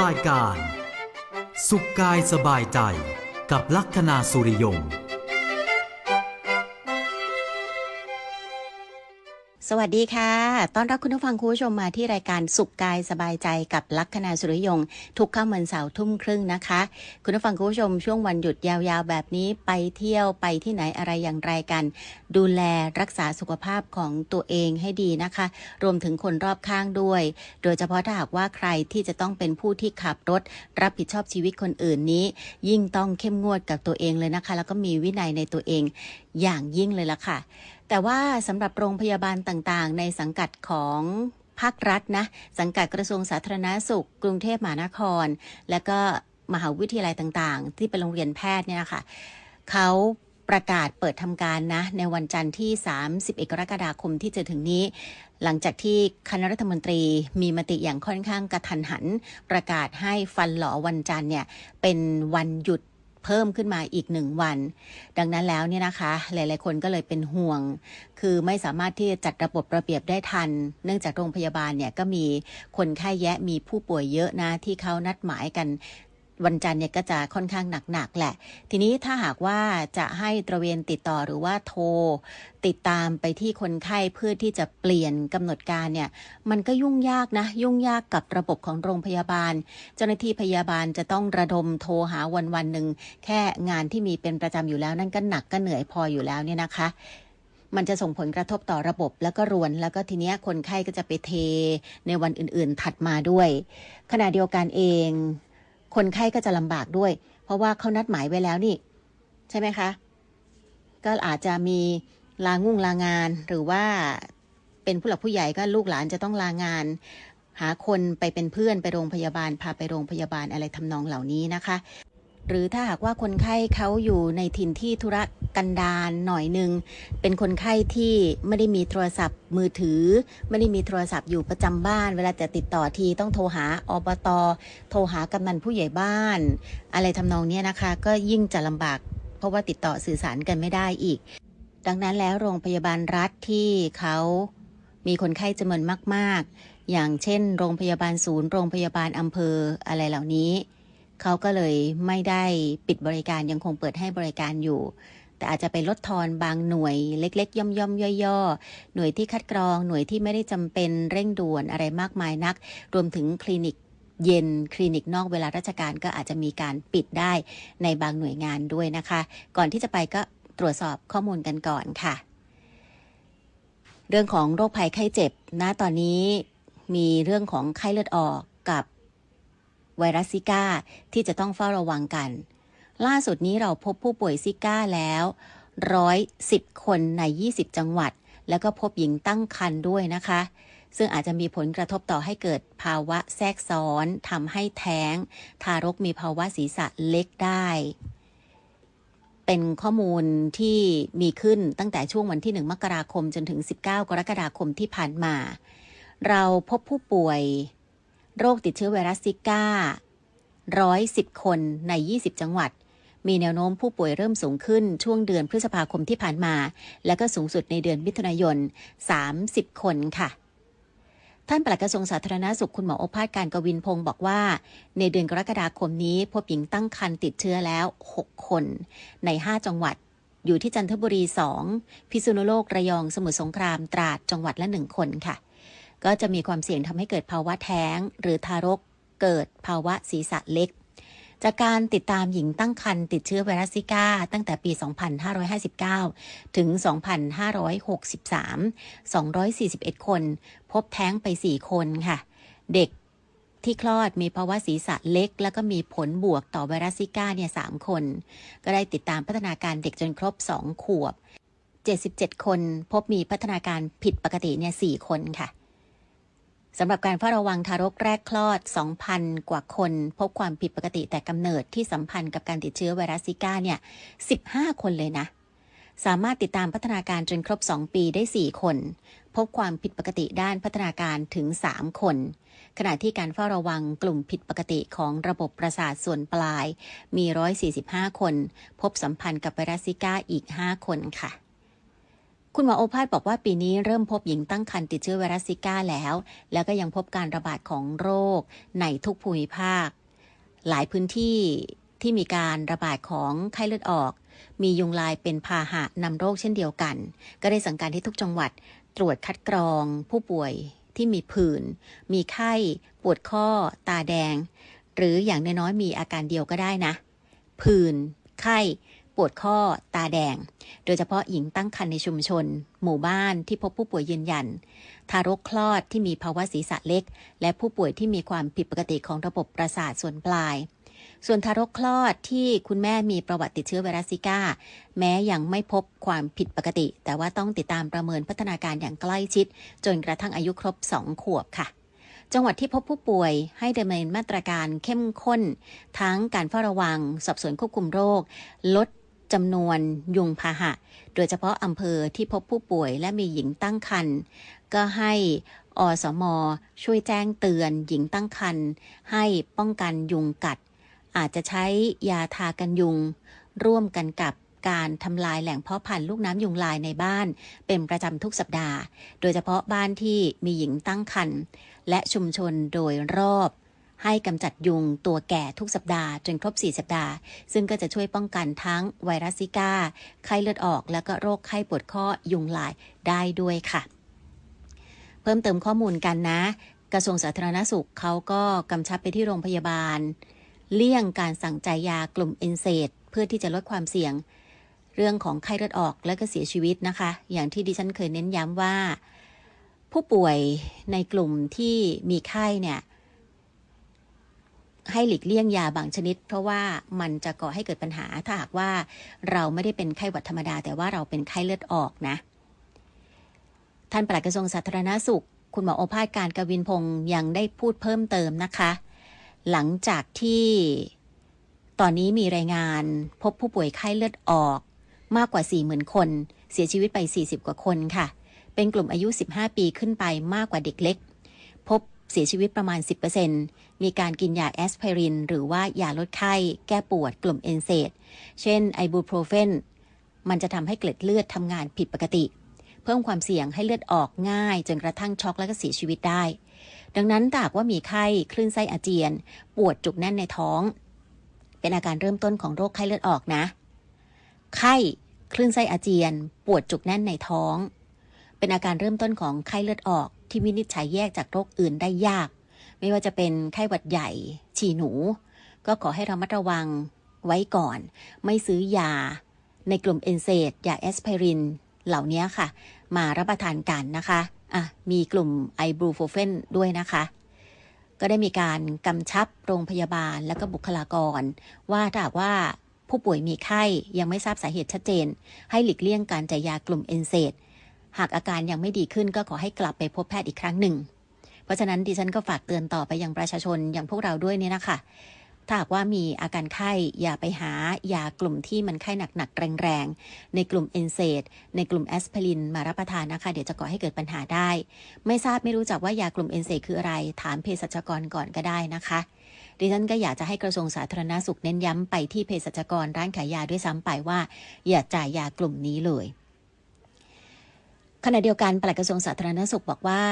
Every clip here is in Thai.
รายการ สุขกายสบายใจกับลัคนาสุริยง สวัสดีค่ะ ต้อนรับคุณผู้ฟังคุณผู้ชมมาที่รายการสุขกายสบายใจกับลัคนาสุริยง ทุกค่ำวันเสาร์ทุ่มครึ่งนะคะ คุณผู้ฟังคุณผู้ชมช่วงวันหยุดยาวๆ แบบนี้ไปเที่ยวไปที่ไหนอะไรอย่างไรกัน ดูแลรักษาสุขภาพของตัวเองให้ดีนะคะ รวมถึงคนรอบข้างด้วย โดยเฉพาะถ้าหากว่าใครที่จะต้องเป็นผู้ที่ขับรถ รับผิดชอบชีวิตคนอื่นนี้ ยิ่งต้องเข้มงวดกับตัวเองเลยนะคะ แล้วก็มีวินัยในตัวเอง อย่างยิ่งเลยล่ะค่ะ แต่ว่าสำหรับโรงพยาบาลต่างๆ ในสังกัดของภาครัฐนะ สังกัดกระทรวงสาธารณาสุข กรุงเทพมหานคร และก็มหาวิทยาลัยต่างๆ ที่เป็นโรงเรียนแพทย์เนี่ยนะคะเขาประกาศเปิดทำการนะ ในวันจันทร์ที่ 31 กรกฎาคมที่จะถึงนี้ หลังจากที่คณะรัฐมนตรีมีมติอย่างค่อนข้างกระทันหัน ประกาศให้ฟันหลอวันจันทร์เนี่ยเป็นวันหยุด เพิ่มขึ้นมาอีกหนึ่งวัน ดังนั้นแล้วเนี่ยนะคะ หลาย ๆ คนก็เลยเป็นห่วง คือไม่สามารถที่จะจัดระบบระเบียบได้ทัน เนื่องจากโรงพยาบาลเนี่ยก็มีคนไข้แยะมีผู้ป่วยเยอะนะที่เขานัดหมายกัน วันจันทร์เนี่ยก็จะค่อนข้างหนักๆแหละ ทีนี้ถ้าหากว่าจะให้ตระเวนติดต่อหรือว่าโทร ติดตามไปที่คนไข้เพื่อที่จะเปลี่ยนกำหนดการเนี่ยมันก็ยุ่งยากนะ ยุ่งยากกับระบบของโรงพยาบาล เจ้าหน้าที่พยาบาลจะต้องระดมโทรหาวันวันหนึ่งแค่งานที่มีเป็นประจำอยู่แล้วนั่นก็หนักก็เหนื่อยพออยู่แล้วเนี่ยนะคะมันจะส่งผลกระทบต่อระบบแล้วก็รวน แล้วก็ทีเนี้ยคนไข้ก็จะไปเทในวันอื่นๆถัดมาด้วย ขณะเดียวกันเอง คนไข้ก็จะลำบากด้วย เพราะว่าเขานัดหมายไว้แล้วนี่ ใช่ไหมคะ ก็อาจจะมีลางุ่งลางาน หรือว่าเป็นผู้หลักผู้ใหญ่ก็ลูกหลานจะต้องลางาน หาคนไปเป็นเพื่อนไปโรงพยาบาลพาไปโรงพยาบาลอะไรทำนองเหล่านี้นะคะ หรือถ้าหากว่าคนไข้เขาอยู่ในถิ่นที่ธุรกันดารหน่อยหนึ่งเป็นคนไข้ที่ไม่ได้มีโทรศัพท์มือถือ ไม่ได้มีโทรศัพท์อยู่ประจำบ้าน เวลาจะติดต่อทีต้องโทรหาอบตโทรหากำนันผู้ใหญ่บ้าน อะไรทำนองนี้นะคะ ก็ยิ่งจะลำบาก เพราะว่าติดต่อสื่อสารกันไม่ได้อีก ดังนั้นแล้วโรงพยาบาลรัฐที่เขามีคนไข้จำนวนมาก ๆ อย่างเช่น โรงพยาบาลศูนย์ โรงพยาบาลอำเภออะไรเหล่านี้ เขาก็เลยไม่ได้ปิดบริการยังคงเปิดให้บริการอยู่ แต่อาจจะไปลดทอนบางหน่วยเล็ก ๆ ย่อมๆย่อๆหน่วยที่คัดกรองหน่วยที่ไม่ได้จำเป็นเร่งด่วนอะไรมากมายนัก รวมถึงคลินิกเย็นคลินิกนอกเวลาราชการก็อาจจะมีการปิดได้ในบางหน่วยงานด้วยนะคะ ก่อนที่จะไปก็ตรวจสอบข้อมูลกันก่อนค่ะ เรื่องของโรคภัยไข้เจ็บนะตอนนี้มีเรื่องของไข้เลือดออกกับ ไวรัสซิก้าที่จะต้องเฝ้าระวังกัน ล่าสุดนี้เราพบผู้ป่วยซิก้าแล้วร้อยสิบคนใน 20 จังหวัด แล้วก็พบหญิงตั้งครรภ์ด้วยนะคะ ซึ่งอาจจะมีผลกระทบต่อให้เกิดภาวะแทรกซ้อนทำให้แท้ง ทารกมีภาวะศีรษะเล็กได้ เป็นข้อมูลที่มีขึ้นตั้งแต่ช่วงวันที่ 1 มกราคมจนถึง 19 กรกฎาคมที่ผ่านมา เราพบผู้ป่วย โรคติดเชื้อไวรัสซิก้า 110 คนใน 20 จังหวัด มีแนวโน้มผู้ป่วยเริ่มสูงขึ้นช่วงเดือนพฤษภาคมที่ผ่านมา แล้วก็สูงสุดในเดือนมิถุนายน 30 คนค่ะท่านปลัดกระทรวงสาธารณาสุขคุณหมอโอภาสการกวินพงศ์บอกว่า ในเดือนกรกฎาคมนี้พบหญิงตั้งครรภ์ติดเชื้อแล้ว 6 คน ใน 5 จังหวัด อยู่ที่จันทบุรี 2 พิษณุโลกระยองสมุทรสงครามตราดจังหวัดละ 1 คนค่ะ ก็จะมีความเสี่ยงทำให้เกิดภาวะแท้ง หรือทารกเกิดภาวะศีรษะเล็ก จากการติดตามหญิงตั้งครรภ์ติดเชื้อไวรัสซิก้า ตั้งแต่ปี 2559 ถึง 2563 241 คน พบแท้งไป 4 คนค่ะ เด็กที่คลอดมีภาวะศีรษะเล็ก แล้วก็มีผลบวกต่อไวรัสซิก้าเนี่ย3คน ก็ได้ติดตามพัฒนาการเด็กจนครบ 2 ขวบ 77 คน พบมีพัฒนาการผิดปกติเนี่ย4คนค่ะ สำหรับการเฝ้าระวังทารกแรกคลอด 2,000 กว่าคน พบความผิดปกติแต่กำเนิดที่สัมพันธ์กับการติดเชื้อไวรัสซิก้าเนี่ย 15 คนเลยนะ สามารถติดตามพัฒนาการจนครบ 2 ปีได้ 4 คน พบความผิดปกติด้านพัฒนาการถึง 3 คน ขณะที่การเฝ้าระวังกลุ่มผิดปกติของระบบประสาทส่วนปลาย มี 145 คน พบสัมพันธ์กับไวรัสซิก้าอีก 5 คนค่ะ คุณหมอโอภาสบอกว่าปีนี้เริ่มพบหญิงตั้งครรภ์ติดเชื้อไวรัสซิก้าแล้ว แล้วก็ยังพบการระบาดของโรค ในทุกภูมิภาค หลายพื้นที่ที่มีการระบาดของไข้เลือดออก มียุงลายเป็นพาหะนำโรคเช่นเดียวกัน ก็ได้สั่งการให้ทุกจังหวัดตรวจคัดกรอง ผู้ป่วยที่มีผื่น มีไข้ ปวดข้อ ตาแดง หรืออย่างน้อยๆมีอาการเดียวก็ได้นะ ผื่น ไข้ ปวดข้อตาแดง โดยเฉพาะหญิงตั้งครรภ์ในชุมชน หมู่บ้านที่พบผู้ป่วยยืนยัน ทารกคลอดที่มีภาวะศีรษะเล็ก และผู้ป่วยที่มีความผิดปกติของระบบประสาทส่วนปลาย ส่วนทารกคลอดที่คุณแม่มีประวัติติดเชื้อไวรัสซิก้า แม้ยังไม่พบความผิดปกติ แต่ว่าต้องติดตามประเมินพัฒนาการอย่างใกล้ชิด จนกระทั่งอายุครบ 2 ขวบค่ะจังหวัดที่พบผู้ป่วยให้ดำเนินมาตรการเข้มข้น ทั้งการเฝ้าระวัง สอบสวนควบคุมโรค ลด จำนวนยุงพาหะ โดยเฉพาะอำเภอที่พบผู้ป่วยและมีหญิงตั้งครรภ์ก็ให้อสม ช่วยแจ้งเตือนหญิงตั้งครรภ์ให้ป้องกันยุงกัด อาจจะใช้ยาทากันยุง ร่วมกันกับการทำลายแหล่งเพาะพันธุ์ลูกน้ำยุงลายในบ้าน เป็นประจำทุกสัปดาห์ โดยเฉพาะบ้านที่มีหญิงตั้งครรภ์และชุมชนโดยรอบ ให้กำจัดยุงตัวแก่ทุกสัปดาห์จนครบ 4 สัปดาห์ ซึ่งก็จะช่วยป้องกันทั้งไวรัสซิก้า ไข้เลือดออก แล้วก็โรคไข้ปวดข้อยุงลายได้ด้วยค่ะ เพิ่มเติมข้อมูลกันนะ กระทรวงสาธารณสุขเขาก็กำชับไปที่โรงพยาบาล เลี่ยงการสั่งจ่ายยากลุ่มเอนเซดเพื่อที่จะลดความเสี่ยง เรื่องของไข้เลือดออกและก็เสียชีวิตนะคะ อย่างที่ดิฉันเคยเน้นย้ำว่า ผู้ป่วยในกลุ่มที่มีไข้เนี่ย ให้หลีกเลี่ยงยาบางชนิด เพราะว่ามันจะก่อให้เกิดปัญหาถ้าหากว่าเราไม่ได้เป็นไข้หวัดธรรมดา แต่ว่าเราเป็นไข้เลือดออกนะ ท่านปลัดกระทรวงสาธารณสุข คุณหมอโอภาสการกวินพงศ์ยังได้พูดเพิ่มเติมนะคะ หลังจากที่ตอนนี้มีรายงานพบผู้ป่วยไข้เลือดออก มากกว่า 40,000 คน เสียชีวิตไป 40 กว่าคนค่ะ เป็นกลุ่มอายุ 15 ปีขึ้นไปมากกว่าเด็กเล็ก เสียชีวิตประมาณ 10%มีการกินยาแอสไพริน หรือว่ายาลดไข้ แก้ปวดกลุ่มเอนเซดเช่นไอบูโปรเฟนมันจะทำให้เกล็ดเลือดทำงานผิดปกติ เพิ่มความเสี่ยงให้เลือดออกง่าย จนกระทั่งช็อกและก็เสียชีวิตได้ ดังนั้นหากว่ามีไข้คลื่นไส้อาเจียน ปวดจุกแน่นในท้อง เป็นอาการเริ่มต้นของโรคไข้เลือดออกนะ ไข้คลื่นไส้อาเจียน ปวดจุกแน่นในท้อง เป็นอาการเริ่มต้นของไข้เลือดออก ที่วินิจฉัยแยกจากโรคอื่นได้ยาก ไม่ว่าจะเป็นไข้หวัดใหญ่ ฉี่หนู ก็ขอให้ระมัดระวังไว้ก่อน ไม่ซื้อยา ในกลุ่มเอนเซดยาแอสไพริน เหล่านี้ค่ะ มารับประทานกันนะคะอะมีกลุ่มไอบูโฟเฟนด้วยนะคะ ก็ได้มีการกำชับโรงพยาบาลและก็บุคลากร ว่าถ้าว่าผู้ป่วยมีไข้ยังไม่ทราบสาเหตุชัดเจน ให้หลีกเลี่ยงการจ่ายยากลุ่มเอนเซด หากอาการยังไม่ดีขึ้นก็ขอให้กลับไปพบแพทย์อีกครั้งหนึ่ง เพราะฉะนั้นดิฉันก็ฝากเตือนต่อไปยังประชาชนอย่างพวกเราด้วยเนี่ยนะคะ ถ้าหากว่ามีอาการไข้อย่าไปหายากลุ่มที่มันไข้หนักๆแรงๆ ในกลุ่มเอนเซดในกลุ่มแอสไพรินมารับประทานนะคะ เดี๋ยวจะก่อให้เกิดปัญหาได้ ไม่ทราบไม่รู้จักว่ายากลุ่มเอนเซดคืออะไร ถามเภสัชกรก่อนก็ได้นะคะดิฉันก็อยากจะให้กระทรวงสาธารณสุขเน้นย้ำไปที่เภสัชกรร้านขายยาด้วยซ้ำไปว่า อย่าจ่ายยากลุ่มนี้เลย ขณะเดียวกันปลัดกระทรวงสาธารณสุขบอกว่า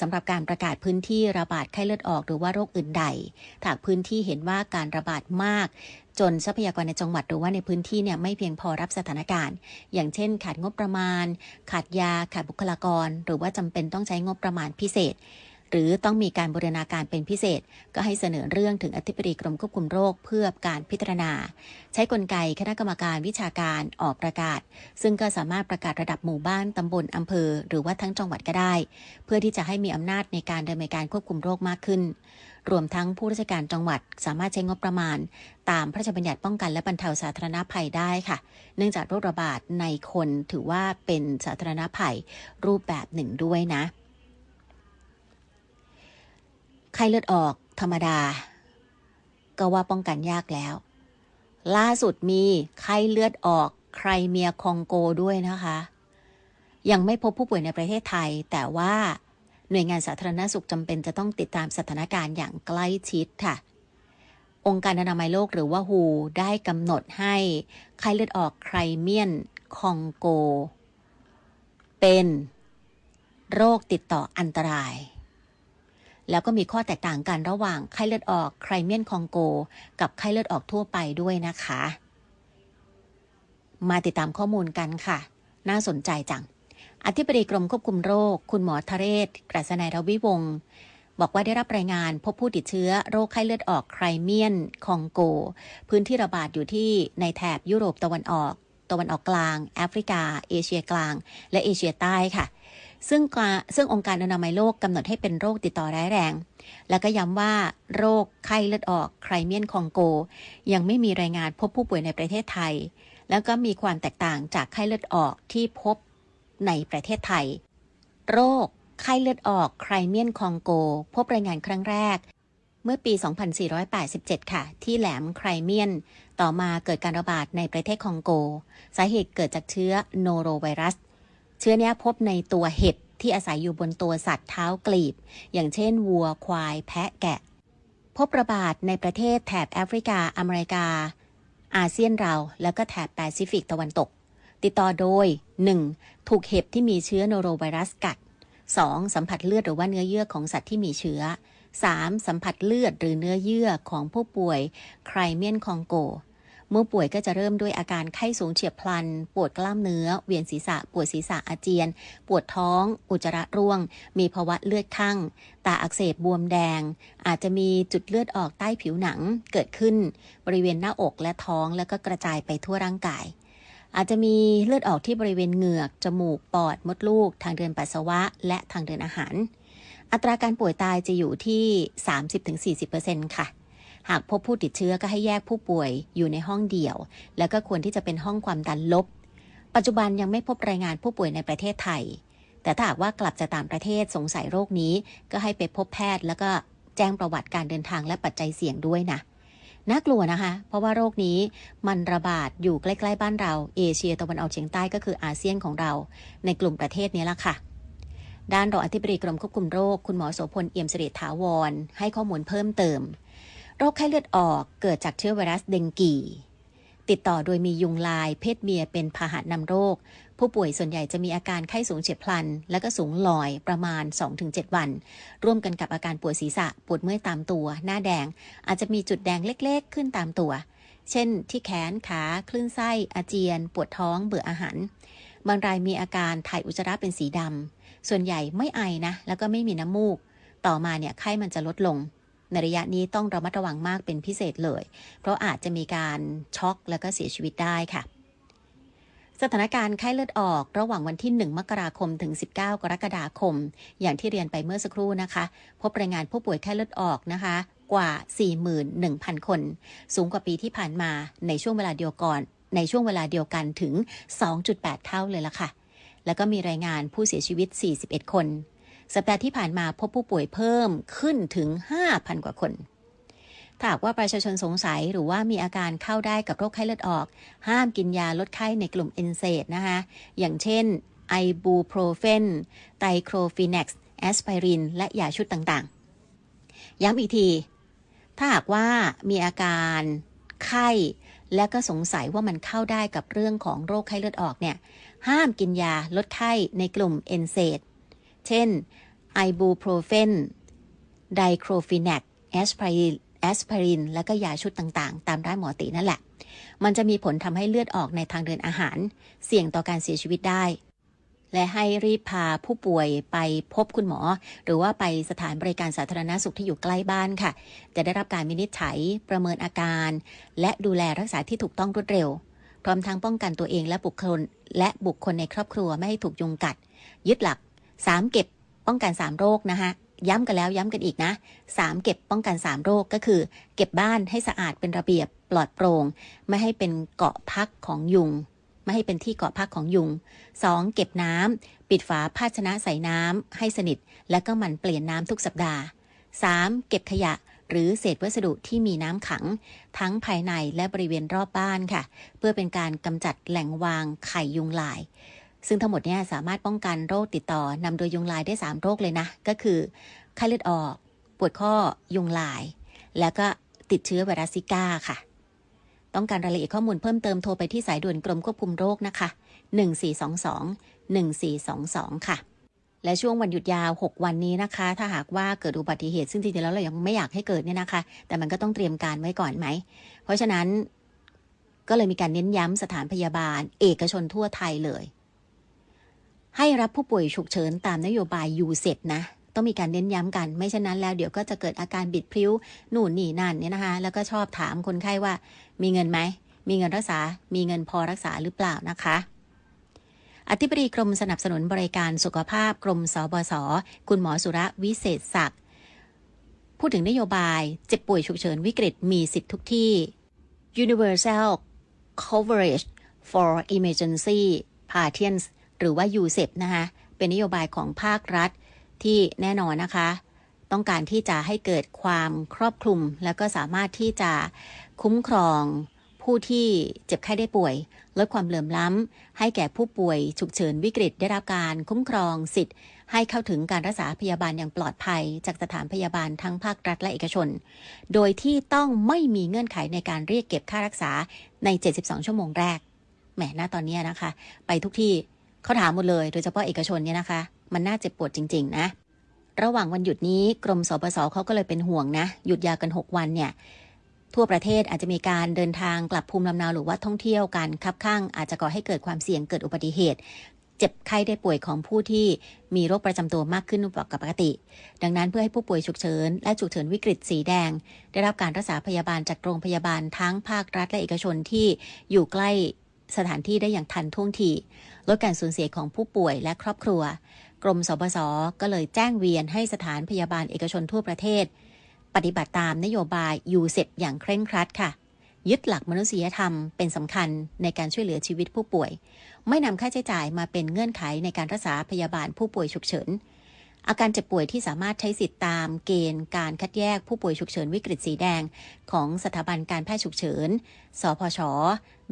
สำหรับการประกาศพื้นที่ระบาดไข้เลือดออกหรือว่าโรคอื่นใดถ้าหากพื้นที่เห็นว่าการระบาดมาก จนทรัพยากรในจังหวัดหรือว่าในพื้นที่เนี่ยไม่เพียงพอรับสถานการณ์ อย่างเช่น ขาดงบประมาณ ขาดยา ขาดบุคลากร หรือว่าจำเป็นต้องใช้งบประมาณพิเศษ รือต้องมีการบูรณาการเป็นพิเศษ ก็ให้เสนอเรื่องถึงอธิบดีกรมควบคุมโรคเพื่อการพิจารณา ใช้กลไกคณะกรรมการวิชาการออกประกาศ ซึ่งก็สามารถประกาศระดับหมู่บ้านตำบลอำเภอ หรือว่าทั้งจังหวัดก็ได้ เพื่อที่จะให้มีอำนาจในการดำเนินการควบคุมโรคมากขึ้น รวมทั้งผู้ราชการจังหวัดสามารถใช้งบประมาณ ตามพระราชบัญญัติป้องกันและบรรเทาสาธารณภัยได้ค่ะ เนื่องจากโรคระบาดในคนถือว่าเป็นสาธารณภัยรูปแบบหนึ่งด้วยนะ ไข้เลือดออก ธรรมดา ก็ว่าป้องกันยากแล้ว ล่าสุดมีไข้เลือดออกไครเมียคองโกด้วยนะคะ ยังไม่พบผู้ป่วยในประเทศไทย แต่ว่าหน่วยงานสาธารณสุขจำเป็นจะต้องติดตามสถานการณ์อย่างใกล้ชิดค่ะ องค์การอนามัยโลกหรือว่าฮูได้กำหนดให้ไข้เลือดออกไครเมียนคองโก เป็นโรคติดต่ออันตราย แล้วก็มีข้อแตกต่างกันระหว่างไข้เลือดออกไครเมียนคองโก กับไข้เลือดออกทั่วไปด้วยนะคะ มาติดตามข้อมูลกันค่ะ น่าสนใจจัง อธิบดีกรมควบคุมโรค คุณหมอทะเรศกฤษณัยรวิวงศ์บอกว่าได้รับรายงานพบผู้ติดเชื้อโรคไข้เลือดออกไครเมียนคองโก พื้นที่ระบาดอยู่ที่ในแถบยุโรปตะวันออก ตะวันออกกลาง แอฟริกา เอเชียกลาง และเอเชียใต้ค่ะ ซึ่งซึ่งองค์การอนามัยโลกกำหนดให้เป็นโรคติดต่อร้ายแรง แล้วก็ย้ำว่าโรคไข้เลือดออกไครเมียนคองโก ยังไม่มีรายงานพบผู้ป่วยในประเทศไทย แล้วก็มีความแตกต่างจากไข้เลือดออกที่พบในประเทศไทย โรคไข้เลือดออกไครเมียนคองโก พบรายงานครั้งแรก เมื่อปี 2487 ค่ะ ที่แหลมไครเมียน ต่อมาเกิดการระบาดในประเทศคองโก สาเหตุเกิดจากเชื้อโนโรไวรัส เชื้อเนี้ยพบในตัวเห็บที่อาศัยอยู่บนตัวสัตว์เท้ากลีบ อย่างเช่น วัวควาย แพะแกะ พบระบาดในประเทศแถบแอฟริกา อเมริกา อาเซียนเรา แล้วก็แถบแปซิฟิกตะวันตก ติดต่อโดย 1. ถูกเห็บที่มีเชื้อโนโรไวรัสกัด 2. สัมผัสเลือดหรือว่าเนื้อเยื่อของสัตว์ที่มีเชื้อ 3. สัมผัสเลือดหรือเนื้อเยื่อของผู้ป่วยไครเมียนคองโก เมื่อป่วยก็จะเริ่มด้วยอาการไข้สูงเฉียบพลัน ปวดกล้ามเนื้อ เวียนศีรษะ ปวดศีรษะอาเจียน ปวดท้อง อุจจาระร่วง มีภาวะเลือดข้างตาอักเสบบวมแดง อาจจะมีจุดเลือดออกใต้ผิวหนังเกิดขึ้น บริเวณหน้าอกและท้องแล้วก็กระจายไปทั่วร่างกาย อาจจะมีเลือดออกที่บริเวณเหงือก จมูก ปอด มดลูก ทางเดินปัสสาวะ และทางเดินอาหาร อัตราการป่วยตายจะอยู่ที่ 30-40%ค่ะ หากพบผู้ติดเชื้อก็ให้แยกผู้ป่วยอยู่ในห้องเดี่ยว แล้วก็ควรที่จะเป็นห้องความดันลบ ปัจจุบันยังไม่พบรายงานผู้ป่วยในประเทศไทย แต่ถ้าหากว่ากลับจากต่างประเทศสงสัยโรคนี้ ก็ให้ไปพบแพทย์ แล้วก็แจ้งประวัติการเดินทางและปัจจัยเสี่ยงด้วยนะน่ากลัวนะคะ เพราะว่าโรคนี้มันระบาดอยู่ใกล้ๆบ้านเรา เอเชียตะวันออกเฉียงใต้ก็คืออาเซียนของเรา ในกลุ่มประเทศนี้ละค่ะ ด้านรองอธิบดีกรมควบคุมโรค คุณหมอโสพลเอี่ยมสิริถาวร ให้ข้อมูลเพิ่มเติม โรคไข้เลือดออกเกิดจากเชื้อไวรัสเดงกี ติดต่อโดยมียุงลาย เพศเมียเป็นพาหะนำโรค ผู้ป่วยส่วนใหญ่จะมีอาการไข้สูงเฉียบพลัน และก็สูงลอยประมาณ 2-7 วัน ร่วมกันกับอาการปวดศีรษะ ปวดเมื่อยตามตัว หน้าแดง อาจจะมีจุดแดงเล็กๆ ขึ้นตามตัว เช่น ที่แขนขาคลื่นไส้ อาเจียน ปวดท้อง เบื่ออาหารบางรายมีอาการถ่ายอุจจาระเป็นสีดำส่วนใหญ่ไม่ไอนะ แล้วก็ไม่มีน้ำมูก ต่อมาเนี่ยไข้มันจะลดลง ในระยะนี้ต้องระมัดระวังมากเป็นพิเศษเลย เพราะอาจจะมีการช็อกแล้วก็เสียชีวิตได้ค่ะ สถานการณ์ไข้เลือดออกระหว่างวันที่ 1 มกราคมถึง 19 กรกฎาคม อย่างที่เรียนไปเมื่อสักครู่นะคะ พบรายงานผู้ป่วยไข้เลือดออกนะคะกว่า 41,000 คน สูงกว่าปีที่ผ่านมาในช่วงเวลาเดียวก่อนในช่วงเวลาเดียวกันถึง 2.8 เท่าเลยล่ะค่ะ แล้วก็มีรายงานผู้เสียชีวิต 41 คน สัปดาห์ที่ผ่านมาพบผู้ป่วยเพิ่มขึ้นถึง 5,000 กว่าคนถ้าหากว่าประชาชนสงสัยหรือว่ามีอาการเข้าได้กับโรคไข้เลือดออก ห้ามกินยาลดไข้ในกลุ่มเอนเซดนะคะ อย่างเช่น ไอบูโปรเฟน ไตโครฟีเน็กซ์แอสไพริน และยาชุดต่างๆ ย้ำอีกที ถ้าหากว่ามีอาการไข้ และก็สงสัยว่ามันเข้าได้กับเรื่องของโรคไข้เลือดออกเนี่ย ห้ามกินยาลดไข้ในกลุ่มเอนเซด เช่นไอบูโปรเฟนไดโครฟีแนกแอสไพรินแอสไพริน และก็ยาชุดต่างๆ ตามร้านหมอตีนั่นแหละ มันจะมีผลทำให้เลือดออกในทางเดินอาหาร เสี่ยงต่อการเสียชีวิตได้ และให้รีบพาผู้ป่วยไปพบคุณหมอ หรือว่าไปสถานบริการสาธารณสุขที่อยู่ใกล้บ้านค่ะ จะได้รับการวินิจฉัย ประเมินอาการ และดูแลรักษาที่ถูกต้องรวดเร็ว พร้อมทั้งป้องกันตัวเองและบุคคล และบุคคลในครอบครัวไม่ให้ถูกยุงกัด ยึดหลัก 3 เก็บป้องกัน 3 โรคนะคะย้ำกันแล้วย้ำกันอีกนะ 3 เก็บป้องกัน 3 โรคก็คือ เก็บบ้านให้สะอาดเป็นระเบียบปลอดโปร่งไม่ให้เป็นเกาะพักของยุง ไม่ให้เป็นที่เกาะพักของยุง 2. เก็บน้ำปิดฝาภาชนะใส่น้ำให้สนิท และก็หมันเปลี่ยนน้ำทุกสัปดาห์ 3. เก็บขยะหรือเศษวัสดุที่มีน้ำขัง ทั้งภายในและบริเวณรอบบ้านค่ะ เพื่อเป็นการกำจัดแหล่งวางไข่ยุงลาย ซึ่งทั้งหมดเนี่ยสามารถป้องกันโรคติดต่อนำโดยยุงลายได้ 3 โรคเลยนะ ก็คือไข้เลือดออก ปวดข้อยุงลาย แล้วก็ติดเชื้อไวรัสซิก้าค่ะ ต้องการรายละเอียดข้อมูลเพิ่มเติมโทรไปที่สายด่วนกรมควบคุมโรคนะคะ 1422 1422 ค่ะและช่วงวันหยุดยาว 6 วันนี้นะคะ ถ้าหากว่าเกิดอุบัติเหตุซึ่งจริงๆแล้วเรายังไม่อยากให้เกิดเนี่ยนะคะ แต่มันก็ต้องเตรียมการไว้ก่อนไหม เพราะฉะนั้นก็เลยมีการเน้นย้ำสถานพยาบาล เอกชนทั่วไทยเลย ให้รับผู้ป่วยฉุกเฉินตามนโยบายยูเซ็ตนะ ต้องมีการเน้นย้ำกัน ไม่เช่นนั้นแล้วเดี๋ยวก็จะเกิดอาการบิดพลิ้วหนู่นนี่นั่นเนี่ยนะคะ แล้วก็ชอบถามคนไข้ว่า มีเงินไหม มีเงินรักษา มีเงินพอรักษาหรือเปล่านะคะอธิบดีกรมสนับสนุนบริการสุขภาพกรมสบศคุณหมอสุระวิเศษศักดิ์พูดถึงนโยบายเจ็บป่วยฉุกเฉินวิกฤตมีสิทธิ์ทุกที่ Universal Coverage for Emergency Patients หรือว่า USEP นะคะเป็นนโยบายของภาครัฐที่แน่นอนนะคะ ต้องการที่จะให้เกิดความครอบคลุม แล้วก็สามารถที่จะคุ้มครองผู้ที่เจ็บไข้ได้ป่วย ลดความเหลื่อมล้ำ ให้แก่ผู้ป่วยฉุกเฉินวิกฤตได้รับการคุ้มครองสิทธิ์ ให้เข้าถึงการรักษาพยาบาลอย่างปลอดภัย จากสถานพยาบาลทั้งภาครัฐและเอกชน โดยที่ต้องไม่มีเงื่อนไขในการเรียกเก็บค่ารักษาใน 72 ชั่วโมงแรกแหมหน้าตอนนี้นะคะ ไปทุกที่ เขาถามหมดเลย โดยเฉพาะเอกชนเนี่ยนะคะ มันน่าเจ็บปวดจริง ๆ นะ ระหว่างวันหยุดนี้กรมสปสเขาก็เลยเป็นห่วงนะ หยุดยาวกัน 6 วันเนี่ย ทั่วประเทศอาจจะมีการเดินทางกลับภูมิลำเนาหรือว่าท่องเที่ยวกันคับข้าง อาจจะก่อให้เกิดความเสี่ยงเกิดอุบัติเหตุเจ็บไข้ได้ป่วยของผู้ที่มีโรคประจำตัวมากขึ้นกว่าปกติ ดังนั้นเพื่อให้ผู้ป่วยฉุกเฉิน และฉุกเฉินวิกฤตสีแดง ได้รับการรักษาพยาบาลจากโรงพยาบาลทั้งภาครัฐและเอกชนที่อยู่ใกล้ สถานที่ได้อย่างทันท่วงทีลดการสูญเสียของผู้ป่วยและครอบครัว กรมสบสก็เลยแจ้งเวียนให้สถานพยาบาลเอกชนทั่วประเทศ ปฏิบัติตามนโยบายยูเซปอย่างเคร่งครัดค่ะ ยึดหลักมนุษยธรรมเป็นสำคัญในการช่วยเหลือชีวิตผู้ป่วย ไม่นำค่าใช้จ่ายมาเป็นเงื่อนไขในการรักษาพยาบาลผู้ป่วยฉุกเฉินอาการเจ็บป่วยที่สามารถใช้สิทธิ์ตามเกณฑ์การคัดแยกผู้ป่วยฉุกเฉินวิกฤตสีแดง ของสถาบันการแพทย์ฉุกเฉิน สพช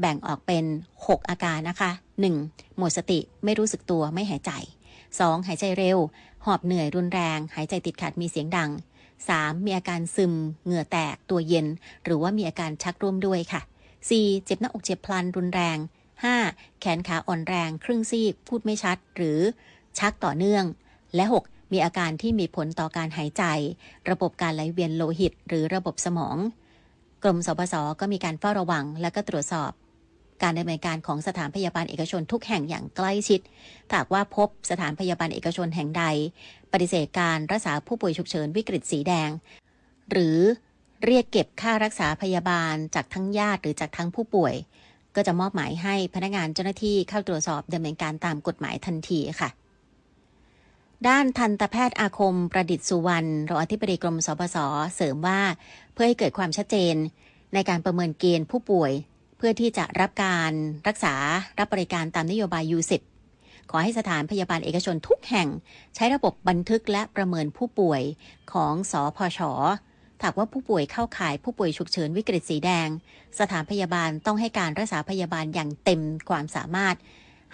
แบ่งออกเป็น 6 อาการนะคะ 1. หมดสติไม่รู้สึกตัวไม่หายใจ 2. หายใจเร็ว หอบเหนื่อยรุนแรง หายใจติดขัดมีเสียงดัง 3. มีอาการซึม เหงื่อแตกตัวเย็น หรือว่ามีอาการชักร่วมด้วยค่ะ 4. เจ็บหน้าอกเจ็บพลันรุนแรง 5. แขนขาอ่อนแรง ครึ่งซีก พูดไม่ชัด หรือชักต่อเนื่อง และ 6. มีอาการที่มีผลต่อการหายใจ ระบบการไหลเวียนโลหิต หรือระบบสมอง กรมสปสก็มีการเฝ้าระวัง และก็ตรวจสอบ การดำเนินการของสถานพยาบาลเอกชนทุกแห่งอย่างใกล้ชิดหากว่าพบสถานพยาบาลเอกชนแห่งใด ปฏิเสธการรักษาผู้ป่วยฉุกเฉินวิกฤตสีแดง หรือเรียกเก็บค่ารักษาพยาบาลจากทั้งญาติหรือจากทั้งผู้ป่วย ก็จะมอบหมายให้พนักงานเจ้าหน้าที่เข้าตรวจสอบดำเนินการตามกฎหมายทันทีค่ะด้านทันตแพทย์อาคมประดิษฐ์สุวรรณรองอธิบดีกรมสปสเสริมว่า เพื่อให้เกิดความชัดเจน ในการประเมินเกณฑ์ผู้ป่วย เพื่อที่จะรับการรักษารับบริการตามนโยบายยูสิขอให้สถานพยาบาลเอกชนทุกแห่ง ใช้ระบบบันทึกและประเมินผู้ป่วยของสอพชถ้าหากว่าผู้ป่วยเข้าข่ายผู้ป่วยฉุกเฉินวิกฤตสีแดง สถานพยาบาลต้องให้การรักษาพยาบาลอย่างเต็มความสามารถ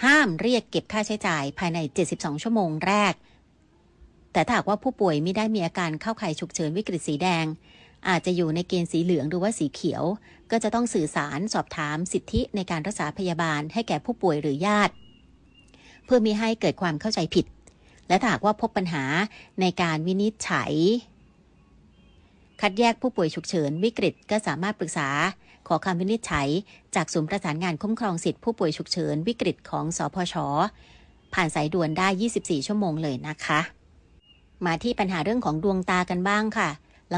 ห้ามเรียกเก็บค่าใช้จ่ายภายใน 72 ชั่วโมงแรก แต่ถ้าหากว่าผู้ป่วยไม่ได้มีอาการเข้าข่ายฉุกเฉินวิกฤตสีแดง อาจจะอยู่ในเกณฑ์สีเหลืองหรือว่าสีเขียว ก็จะต้องสื่อสารสอบถามสิทธิในการรักษาพยาบาลให้แก่ผู้ป่วยหรือญาติ เพื่อมีให้เกิดความเข้าใจผิด และถ้าหากว่าพบปัญหาในการวินิจฉัย คัดแยกผู้ป่วยฉุกเฉินวิกฤตก็สามารถปรึกษาขอคำวินิจฉัย จากศูนย์ประสานงานคุ้มครองสิทธิผู้ป่วยฉุกเฉินวิกฤตของสพชผ่านสายด่วนได้ 24 ชั่วโมงเลยนะคะ มาที่ปัญหาเรื่องของดวงตากันบ้างค่ะ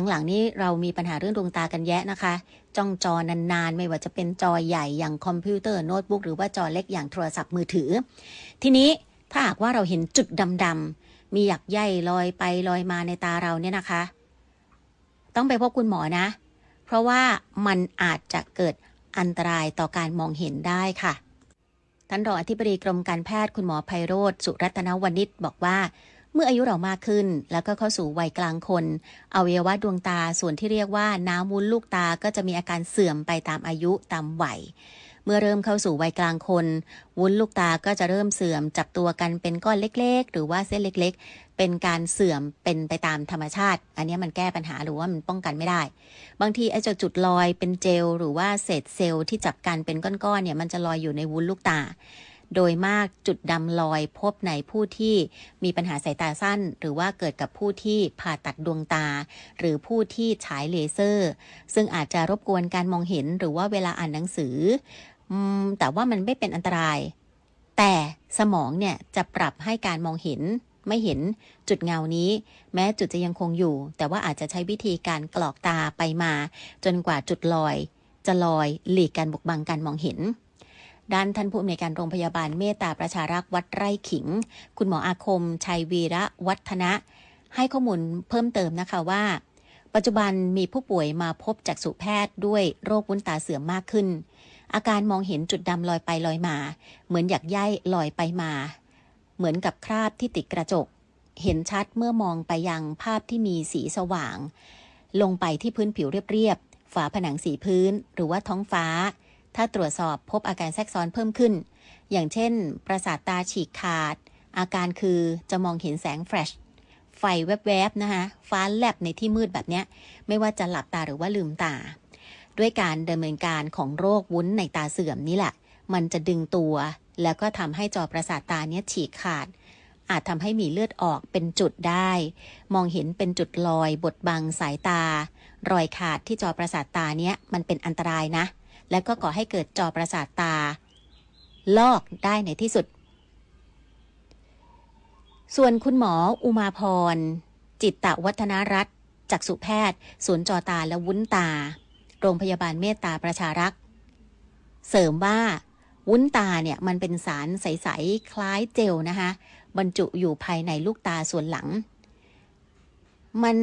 หลังๆ นี้เรามีปัญหาเรื่องดวงตากันแยะนะคะ จ้องจอนานๆ ไม่ว่าจะเป็นจอใหญ่อย่างคอมพิวเตอร์โน้ตบุ๊กหรือว่าจอเล็กอย่างโทรศัพท์มือถือ ทีนี้ถ้าหากว่าเราเห็นจุดดำๆมีหยักใยลอยไปลอยมาในตาเราเนี่ยนะคะ ต้องไปพบคุณหมอนะ เพราะว่ามันอาจจะเกิดอันตรายต่อการมองเห็นได้ค่ะท่านรองอธิบดีกรมการแพทย์คุณหมอไพโรธสุรัตนวณิชบอกว่า เมื่ออายุเรามากขึ้น แล้วก็เข้าสู่วัยกลางคนอวัยวะดวงตาส่วนที่เรียกว่าน้ำวุ้นลูกตาก็จะมีอาการเสื่อมไปตามอายุตามวัยเมื่อเริ่มเข้าสู่วัยกลางคน วุ้นลูกตาก็จะเริ่มเสื่อมจับตัวกันเป็นก้อนเล็ก ๆ หรือว่าเส้นเล็ก ๆ เป็นการเสื่อมเป็นไปตามธรรมชาติ อันนี้มันแก้ปัญหาหรือว่ามันป้องกันไม่ได้ บางทีไอ้จ้าจุดลอยเป็นเจลหรือว่าเศษเซลล์ที่จับกันเป็นก้อนๆเนี่ยมันจะลอยอยู่ในวุ้นลูกตา โดยมากจุดดำลอยพบในผู้ที่มีปัญหาสายตาสั้น หรือว่าเกิดกับผู้ที่ผ่าตัดดวงตา หรือผู้ที่ฉายเลเซอร์ ซึ่งอาจจะรบกวนการมองเห็นหรือว่าเวลาอ่านหนังสือ แต่ว่ามันไม่เป็นอันตราย แต่สมองเนี่ยจะปรับให้การมองเห็นไม่เห็นจุดเงานี้ แม้จุดจะยังคงอยู่ แต่ว่าอาจจะใช้วิธีการกรอกตาไปมา จนกว่าจุดลอย จะลอยหลีกการบกบังการมองเห็น ด้านท่านผู้อำนวยการโรงพยาบาลเมตตาประชารักษ์วัดไร่ขิง คุณหมออาคม ชัยวีระวัฒนะ ให้ข้อมูลเพิ่มเติมนะคะว่า ปัจจุบันมีผู้ป่วยมาพบจากษุแพทย์ด้วยโรควุ้นตาเสื่อมมากขึ้น อาการมองเห็นจุดดำลอยไปลอยมา เหมือนหยักใยลอยไปมา เหมือนกับคราบที่ติดกระจก เห็นชัดเมื่อมองไปยังภาพที่มีสีสว่าง ลงไปที่พื้นผิวเรียบๆฝาผนังสีพื้น หรือว่าท้องฟ้า ถ้าตรวจสอบพบอาการแทรกซ้อนเพิ่มขึ้น อย่างเช่น ประสาทตาฉีกขาด อาการคือจะมองเห็นแสงแฟลช ไฟแวบๆนะคะ ฟ้าแลบในที่มืดแบบเนี้ยไม่ว่าจะหลับตาหรือว่าลืมตา ด้วยการดำเนินการของโรควุ้นในตาเสื่อมนี่แหละ มันจะดึงตัว แล้วก็ทำให้จอประสาทตาเนี้ยฉีกขาด อาจทำให้มีเลือดออกเป็นจุดได้ มองเห็นเป็นจุดลอยบดบังสายตา รอยขาดที่จอประสาทตาเนี้ยมันเป็นอันตรายนะ และก็ก่อให้เกิดจอประสาทตา ลอกได้ในที่สุด ส่วนคุณหมออุมาพร จิตตวัฒนรัตน์จักษุแพทย์ ศูนย์จอตาและวุ้นตา โรงพยาบาลเมตตาประชารักษ์ เสริมว่าวุ้นตาเนี่ยมันเป็นสารใส ๆ คล้ายเจลนะคะ บรรจุอยู่ภายในลูกตาส่วนหลัง มัน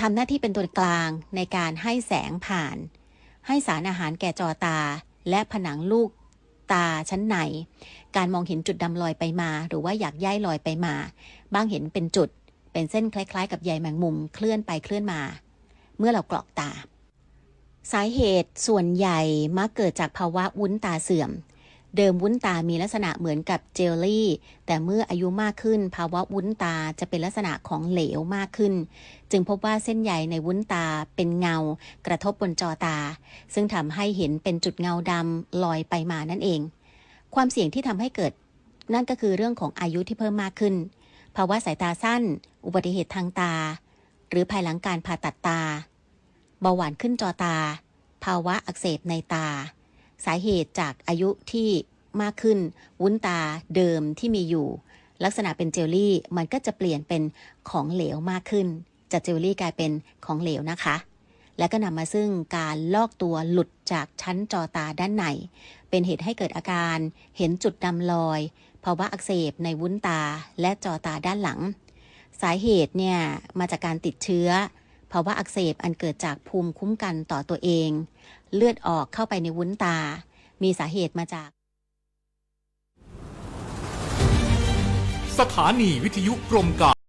ทำหน้าที่เป็นตัวกลางในการให้แสงผ่าน ให้สารอาหารแก่จอตา และผนังลูกตาชั้นใน การมองเห็นจุดดำลอยไปมา หรือว่าอยากย้ายลอยไปมาบ้างเห็นเป็นจุด เป็นเส้นคล้ายๆ กับใยแมงมุมเคลื่อนไปเคลื่อนมา เมื่อเรากรอกตา สาเหตุส่วนใหญ่มักเกิดจากภาวะวุ้นตาเสื่อม เดิมวุ้นตามีลักษณะเหมือนกับเจลลี่ แต่เมื่ออายุมากขึ้น ภาวะวุ้นตาจะเป็นลักษณะของเหลวมากขึ้น จึงพบว่าเส้นใยในวุ้นตาเป็นเงา กระทบบนจอตา ซึ่งทำให้เห็นเป็นจุดเงาดำลอยไปมานั่นเอง ความเสี่ยงที่ทำให้เกิด นั่นก็คือเรื่องของอายุที่เพิ่มมากขึ้น ภาวะสายตาสั้น อุบัติเหตุทางตา หรือภายหลังการผ่าตัดตาเบาหวานขึ้นจอตา ภาวะอักเสบในตา สาเหตุจากอายุที่มากขึ้น วุ้นตาเดิมที่มีอยู่ ลักษณะเป็นเจลลี่มันก็จะเปลี่ยนเป็นของเหลวมากขึ้น จากเจลลี่กลายเป็นของเหลวนะคะ และก็นำมาซึ่งการลอกตัวหลุดจากชั้นจอตาด้านใน เป็นเหตุให้เกิดอาการเห็นจุดดำลอยภาวะอักเสบในวุ้นตาและจอตาด้านหลัง สาเหตุเนี่ยมาจากการติดเชื้อภาวะอักเสบอันเกิดจากภูมิคุ้มกันต่อตัวเอง เลือดออกเข้าไปในวุ้นตา มีสาเหตุมาจาก สถานีวิทยุกรมการ